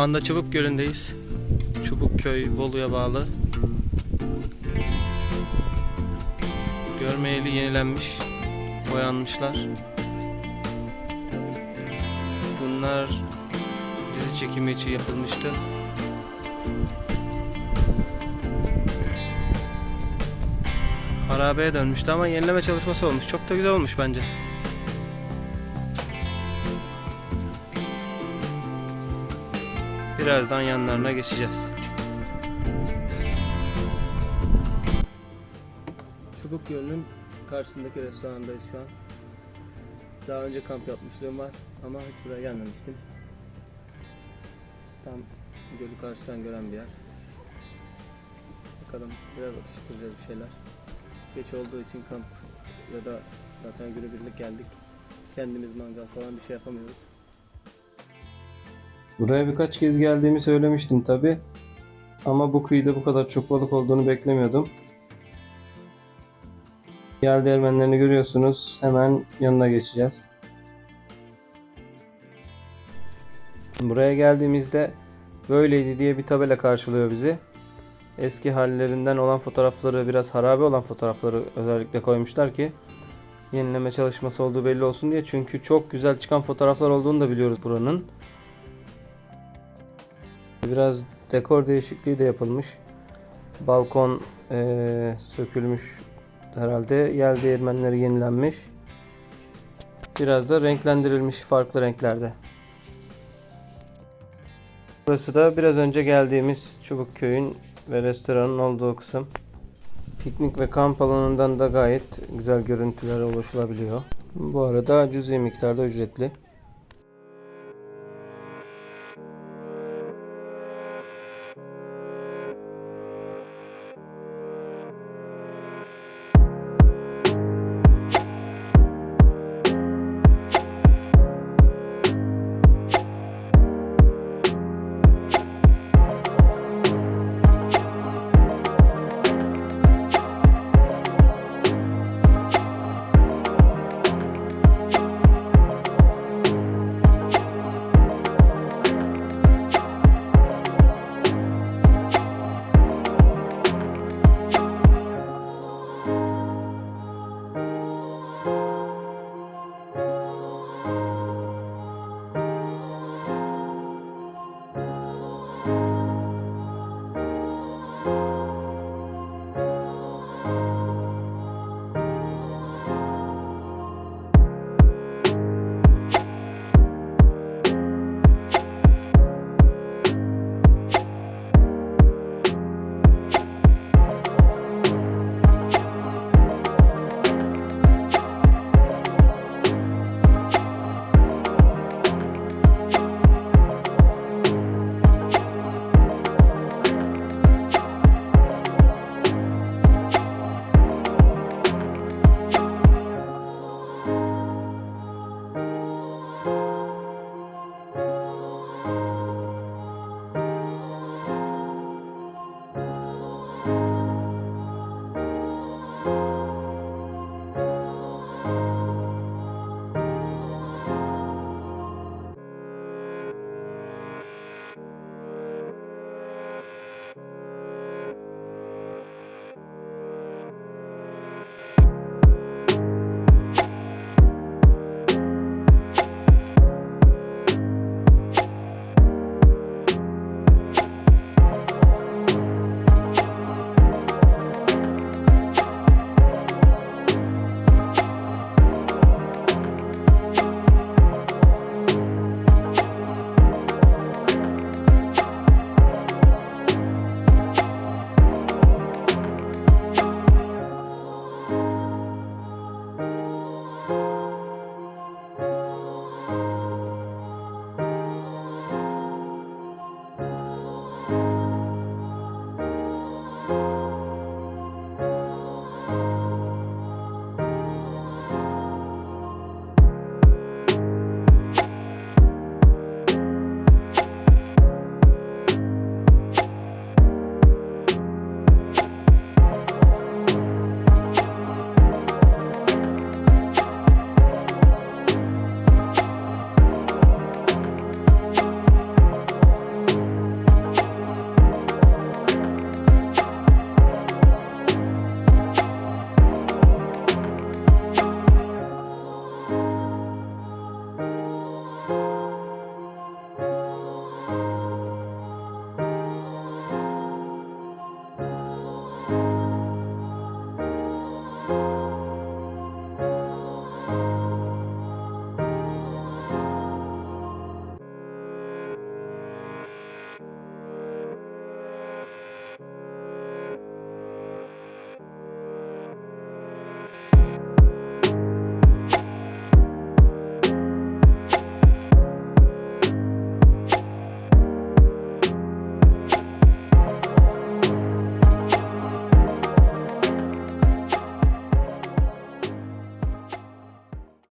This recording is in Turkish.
anda Çubuk Gölü'ndeyiz. Çubukköy Bolu'ya bağlı. Görmeyeli yenilenmiş, boyanmışlar. Bunlar dizi çekimi için yapılmıştı. Harabeye dönmüştü ama yenileme çalışması olmuş. Çok da güzel olmuş bence. Birazdan yanlarına geçeceğiz. Çubuk Gölü'nün karşısındaki restorandayız şu an. Daha önce kamp yapmışlığım var ama hiç buraya gelmemiştim. Tam gölü karşıdan gören bir yer. Bakalım biraz atıştıracağız bir şeyler. Geç olduğu için kamp ya da zaten günübirlik geldik. Kendimiz mangal falan bir şey yapamıyoruz. Buraya birkaç kez geldiğimi söylemiştim tabi. Ama bu kıyıda bu kadar çok balık olduğunu beklemiyordum. Yer değirmenlerini görüyorsunuz. Hemen yanına geçeceğiz. Buraya geldiğimizde böyleydi diye bir tabela karşılıyor bizi. Eski hallerinden olan fotoğrafları, biraz harabe olan fotoğrafları özellikle koymuşlar ki yenileme çalışması olduğu belli olsun diye. Çünkü çok güzel çıkan fotoğraflar olduğunu da biliyoruz buranın. Biraz dekor değişikliği de yapılmış. Balkon eee, sökülmüş herhalde. Yel değirmenleri yenilenmiş. Biraz da renklendirilmiş farklı renklerde. Burası da biraz önce geldiğimiz Çubukköy'ün ve restoranın olduğu kısım. Piknik ve kamp alanından da gayet güzel görüntüler oluşulabiliyor. Bu arada cüzi miktarda ücretli.